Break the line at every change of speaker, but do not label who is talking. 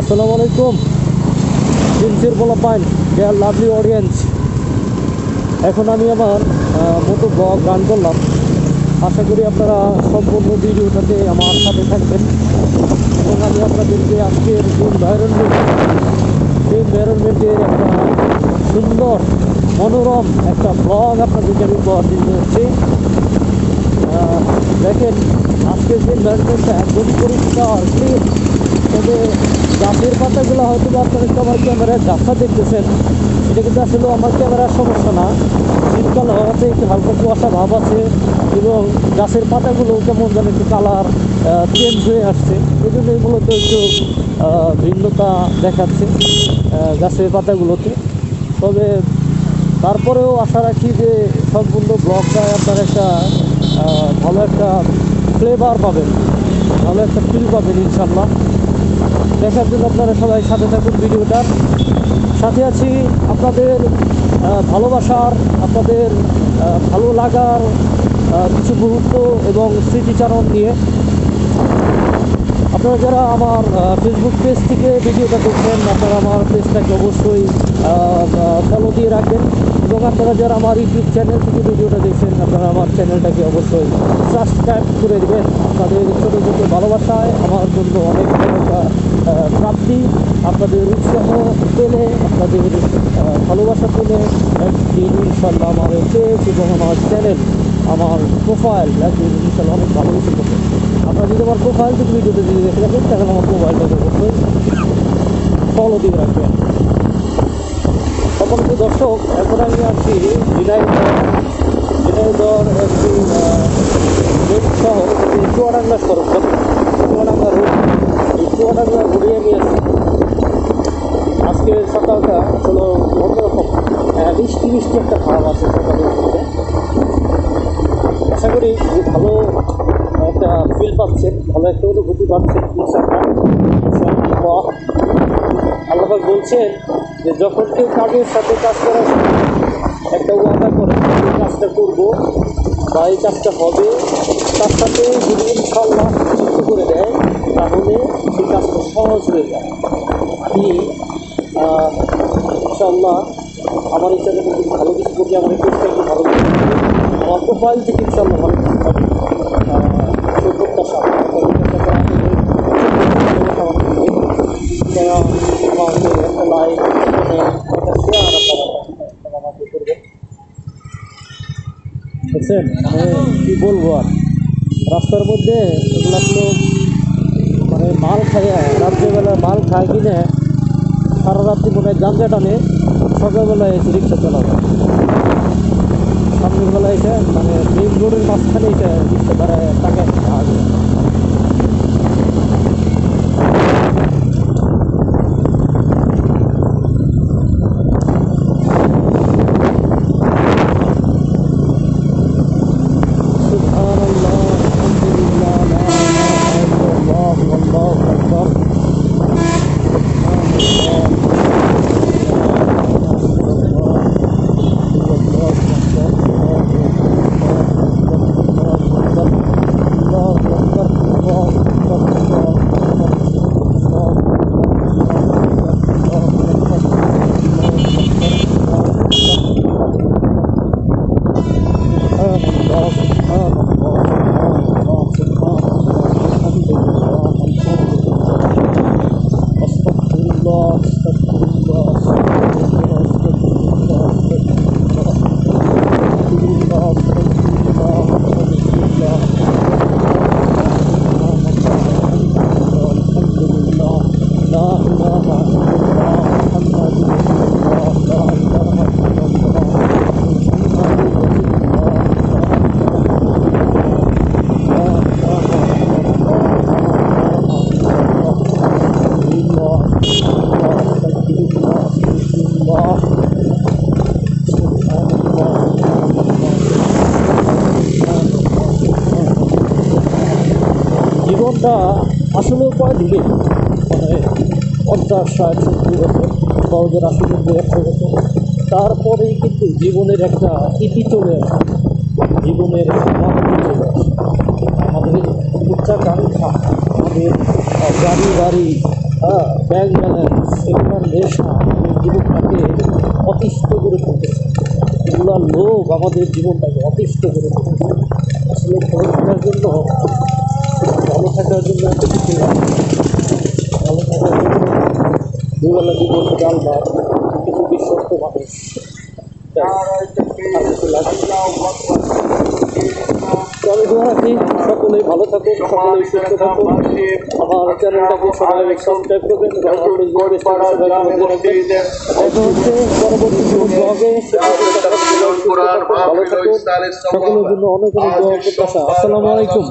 আসসালামু আলাইকুম। সিনসিয়ার বলা পাইন দেয়ার লাভলি অডিয়েন্স। এখন আমি আমার মতো ব্লগ গান করলাম। আশা করি আপনারা সম্পূর্ণ ভিডিওটাতে আমার সাথে থাকবেন। এবং আমি আপনাদেরকে আজকের এনভায়রনমেন্ট এনভায়রনমেন্টের একটা সুন্দর, মনোরম একটা ব্লগ আপনাদেরকে আমি উপহার দিতে হচ্ছে দেখেন, আজকের যে এনভায়রনমেন্টটা একদম পরিষ্কার তবে গাছের পাতাগুলো হয়তো আপনারা আমার ক্যামেরায় ঝাপসা দেখতেছেন। এটা কিন্তু আসলে আমার ক্যামেরার সমস্যা না। শীতকাল হওয়াতে একটু হালকা কুয়াশা ভাব আছে এবং গাছের পাতাগুলো কেমন যেন একটু কালার চেঞ্জ হয়ে আসছে। এই জন্যই মূলত একটু ভিন্নতা দেখাচ্ছে গাছের পাতাগুলোতে। তবে তারপরেও আশা রাখি যে সম্পূর্ণ ব্লগটায় আপনার একটা ভালো একটা ফ্লেভার পাবেন, ভালো একটা ফিল পাবেন ইনশাল্লাহ দেখার জন্য আপনারা সবাই সাথে থাকুন ভিডিওটার সাথে আছি আপনাদের ভালোবাসার, আপনাদের ভালো লাগার কিছু মুহূর্ত এবং স্মৃতিচারণ নিয়ে। আপনারা যারা আমার ফেসবুক পেজ থেকে ভিডিওটা দেখছেন আপনারা আমার পেজটাকে অবশ্যই ফলো দিয়ে রাখবেন। এবং আপনারা যারা আমার ইউটিউব চ্যানেল থেকে ভিডিওটা দেখছেন আপনারা আমার চ্যানেলটাকে অবশ্যই সাবস্ক্রাইব করে দেবেন। আপনাদের ছোটো ছোটো ভালোবাসায় আমার জন্য অনেক প্রাপ্তি। আপনাদের উৎসাহ পেলে, আপনাদের ভালোবাসা পেলে একদিন ইনশাল্লাহ আমার পেজ এবং আমার চ্যানেল আমার প্রোফাইল একদিন ইনশাল্লাহ অনেক ভালো কিছু করবে আপনারা যদি আমার প্রোফাইল থেকে ভিডিওতে যদি দেখে থাকেন, তাহলে আমার মোবাইলটাকে অবশ্যই ফলো দিয়ে রাখবেন। সম্মানিত দর্শক, এখন আমি আছি ঝিনাইদহ ঝিনাইদহ একটি মেন শহর চুয়াডাঙ্গা সড়ক চুয়াডাঙ্গা রোড এই চুয়াডাঙ্গা ঘুরে আমি আছি। আজকে সকালটা হলো অন্যরকম। বৃষ্টি বৃষ্টি একটা ভাব আছে সকালের মধ্যে। আশা করি যে ভালো একটা ফিল পাচ্ছেন ভালো একটা অনুভূতি পাচ্ছেন। আল্লাহ বলছেন যে যখন কেউ কাজের সাথে কাজ করার একটা ওয়াদা করে এই কাজটা করব বা এই কাজটা হবে তার সাথে যদি ইনশাল্লাহ যুক্ত করে দেয় তাহলে সেই কাজটা সহজ হয়ে যায়। আহ, ইনশাল্লাহ আমার চ্যানেলে ভালো কিছু করি আমার এই ভালো আমার প্রোফাইল থেকে ইনশাল্লাহ ভালো কিছু হবে আহ, সেই প্রত্যাশা তবে চেষ্টা করা হবে যে আমাকে দিবে। যারা আমাকে একটা লাইক একটা শেয়ার আপনারা আমাকে করবেন বুঝছেন? মানে কী বলব আর? রাস্তার মধ্যে এগুলো মানে মাল খাইয়া রাত্রেবেলা মাল খায় কিনে সারা রাত্রি মনে হয় গাঞ্জা টানে সকালবেলা এসে রিক্সা চালাবে সামনের বেলা এসে মানে মেন রোডের মাঝখানে এসে রিক্সা দাঁড়ায় টাকা আসবে জীবনটা আসলে কয় দিকে মানে পঞ্চাশ ষাট সত্তর বছর বা ওদের আশি নব্বই একশো বছর তারপরেই কিন্তু জীবনের একটা ইতি চলে আসে। জীবনের সমাপ্তি চলে আসে। আমাদের উচ্চাকাঙ্ক্ষা, আমাদের গাড়ি বাড়ি হ্যাঁ ব্যাংক ব্যালেন্স এগুলোর নেশা আমাদের জীবনটাকে অতিষ্ঠ করে তুলতেছে এগুলোর লোভ আমাদের জীবনটাকে অতিষ্ঠ করে তুলতেছে আসলে ভালো থাকার জন্য, ভালো থাকার জন্য এত কিছু লাগে ভালো থাকার জন্য দুবেলা জীবন ডাল ভাত কিছু ভালো সকলেই সুস্থ আমার চ্যানেলটাকে সবাই সাবস্ক্রাইব করবেন পরবর্তী ব্লগে সকলের জন্য অনেক অনেক প্রত্যাশা। আসসালামু আলাইকুম।